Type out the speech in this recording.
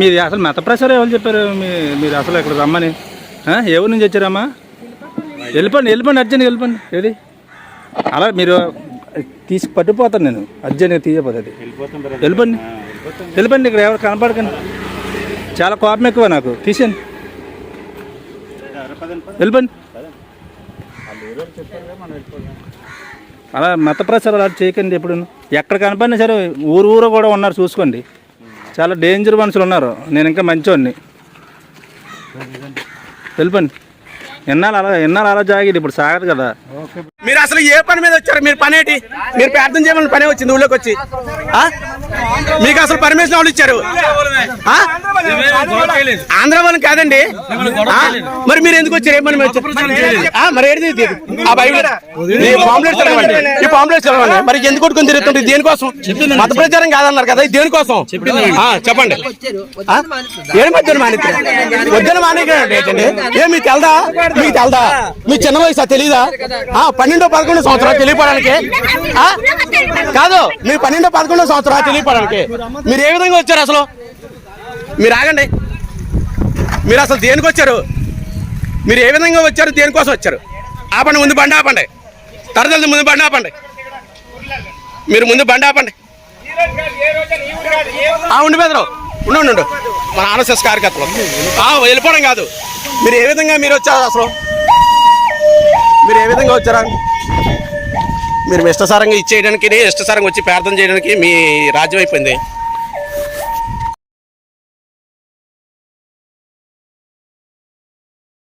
మీరు అసలు మత ప్రసారం ఎవరు చెప్పారు? మీరు అసలు ఇక్కడ రమ్మని. ఎవరి నుంచి వచ్చారమ్మా? వెళ్ళిపోండి వెళ్ళిపోండి అర్జెంట్ వెళ్ళిపోండి. ఏది? అలా మీరు తీసి పట్టుపోతాను నేను. అర్జెంట్గా తీయపోతుంది వెళ్ళిపోండి. వెళ్ళిపోండి ఇక్కడ ఎవరు కనపడకండి. చాలా కోపం ఎక్కువ నాకు. తీసేయండి. వెళ్ళిపోండి. అలా మత ప్రచారం అలా చేయకండి ఎప్పుడు. ఎక్కడ కనపడినా సరే ఊరు ఊరు కూడా ఉన్నారు చూసుకోండి. చాలా డేంజర్ మనుషులు ఉన్నారు. నేను ఇంకా మంచివాడిని వెళ్ళిపోండి. ఎన్నాళ్ళు అలా ఎన్నాళ్ళు అలా జాగిడి ఇప్పుడు సాగదు కదా. మీరు అసలు ఏ పని మీద వచ్చారు? మీరు పనేటి? మీరు ప్రార్థన చేయమని పని వచ్చింది ఊళ్ళోకి వచ్చి. ఆ? మీకు అసలు పర్మిషన్ ఎవరు ఇచ్చారు? ఆంధ్ర వాళ్ళని కాదండి. మరి మీరు ఎందుకు వచ్చారు? ఏమని ఆ, మరి ఏంటి ఆ బైబిల్. ఈ పాంప్లెట్స్ చదవండి. ఈ పాంప్లెట్స్ చదవండి. మరి ఎందుకు కొట్టుకుని తిరుగుతుంది దేనికోసం? మత ప్రచారం కాదన్నారు కదా దేనికోసం? చెప్పండి. ఏడు ఏం మధ్యన మానిత్ర వద్దన మానేకండి ఏ మీకు తెలదా? మీకు తెలదా? మీ చిన్న వయసు తెలీదా? ఆ, పన్నెండో పదకొండో సంవత్సరాలు తెలియపడానికి? కాదు మీ పన్నెండో పదకొండో సంవత్సరాలు తెలియపడానికి మీరు ఏ విధంగా వచ్చారు అసలు? మీరు ఆగండి. మీరు అసలు దేనికి వచ్చారు? మీరు ఏ విధంగా వచ్చారు? దేనికోసం వచ్చారు? ఆపండి ముందు బండి ఆపండి. తరదలు ముందు బండి ఆపండి. మీరు ముందు బండి ఆపండి. ఆ, ఉండి బెదరు. ఉండు ఉండు, మన ఆర్ఎస్ఎస్ కార్యకర్తలు. ఆ, వెళ్ళిపోవడం కాదు. మీరు ఏ విధంగా మీరు వచ్చారు అసలు? మీరు ఏ విధంగా వచ్చారా? మీరు ఇష్టసారంగా ఇచ్చేయడానికి ఇష్టసారంగా వచ్చి ప్రార్థన చేయడానికి మీ రాజ్యం అయిపోయింది.